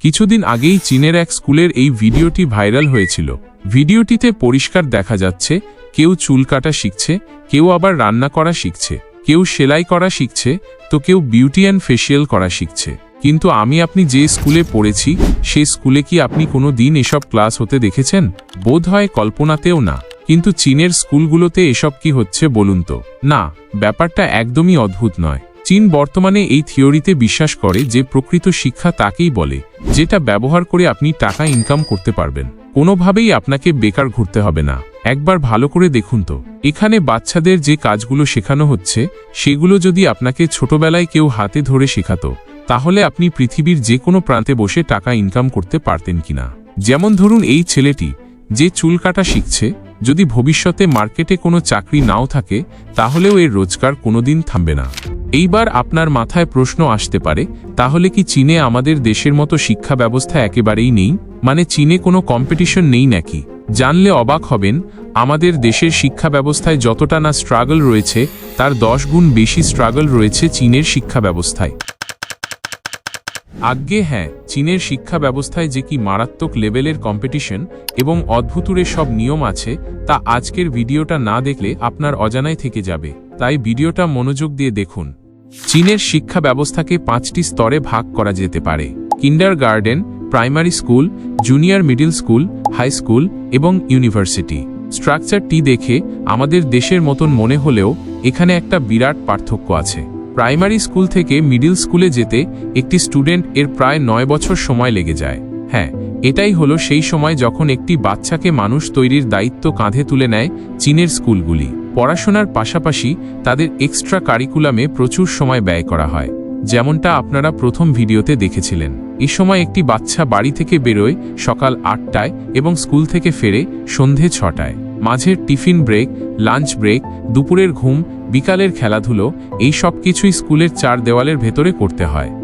কিছুদিন আগেই চীনের এক স্কুলের এই ভিডিওটি ভাইরাল হয়েছিল। ভিডিওটিতে পরিষ্কার দেখা যাচ্ছে, কেউ চুল কাটা শিখছে, কেউ আবার রান্না করা শিখছে, কেউ সেলাই করা শিখছে, তো কেউ বিউটি অ্যান্ড ফেসিয়াল করা শিখছে। কিন্তু আমি আপনি যে স্কুলে পড়েছি সে স্কুলে কি আপনি কোনো দিন এসব ক্লাস হতে দেখেছেন? বোধ হয় কল্পনাতেও না। কিন্তু চীনের স্কুলগুলোতে এসব কি হচ্ছে বলুন তো? না, ব্যাপারটা একদমই অদ্ভুত নয়। চীন বর্তমানে এই থিওরিতে বিশ্বাস করে যে প্রকৃত শিক্ষা তাকেই বলে, যেটা ব্যবহার করে আপনি টাকা ইনকাম করতে পারবেন। কোনোভাবেই আপনাকে বেকার ঘুরতে হবে না। একবার ভালো করে দেখুন তো। এখানে বাচ্চাদের যে কাজগুলো শেখানো হচ্ছে, সেগুলো যদি আপনাকে ছোটবেলায় কেউ হাতে ধরে শেখাতো, তাহলে আপনি পৃথিবীর যে কোনো প্রান্তে বসে টাকা ইনকাম করতে পারতেন কিনা। যেমন ধরুন এই ছেলেটি, যে চুল কাটা শিখছে, যদি ভবিষ্যতে মার্কেটে কোনো চাকরি নাও থাকে, তাহলেও এর রোজগার কোনোদিন থামবে না। এইবার আপনার মাথায় প্রশ্ন আসতে পারে, তাহলে কি চীনে আমাদের দেশের মতো শিক্ষা ব্যবস্থা একেবারেই নেই? মানে চীনে কোনো কম্পিটিশন নেই নাকি? জানলে অবাক হবেন, আমাদের দেশের শিক্ষা ব্যবস্থায় যতটা না স্ট্রাগল রয়েছে, তার দশ গুণ বেশি স্ট্রাগল রয়েছে চীনের শিক্ষা ব্যবস্থায়। আজ্ঞে হ্যাঁ চীনের শিক্ষা ব্যবস্থায় যে কি মারাত্মক লেভেলের কম্পিটিশন এবং অদ্ভুতুরে সব নিয়ম আছে, তা আজকের ভিডিওটা না দেখলে আপনার অজানায় থেকে যাবে। তাই ভিডিওটা মনোযোগ দিয়ে দেখুন। চীনের শিক্ষা ব্যবস্থাকে পাঁচটি স্তরে ভাগ করা যেতে পারে। Kindergarten primary school, junior middle school, high school এবং ইউনিভার্সিটি। স্ট্রাকচারটি দেখে আমাদের দেশের মতন মনে হলেও এখানে একটা বিরাট পার্থক্য আছে। প্রাইমারি স্কুল থেকে মিডিল স্কুলে যেতে একটি স্টুডেন্ট এর প্রায় নয় বছর সময় লেগে যায়। হ্যাঁ এটাই হলো সেই সময় যখন একটি বাচ্চাকে মানুষ তৈরির দায়িত্ব কাঁধে তুলে নেয় চীনের স্কুলগুলি। পড়াশোনার পাশাপাশি তাদের এক্সট্রা কারিকুলামে প্রচুর সময় ব্যয় করা হয়। যেমনটা আপনারা প্রথম ভিডিওতে দেখেছিলেন। এ সময় একটি বাচ্চা বাড়ি থেকে বেরোয় সকাল আটটায় এবং স্কুল থেকে ফেরে সন্ধে ছটায়। মাঝের টিফিন ব্রেক লাঞ্চ ব্রেক দুপুরের ঘুম, বিকালের খেলাধুলো, এই সব কিছুই স্কুলের চার দেওয়ালের ভেতরে করতে হয়।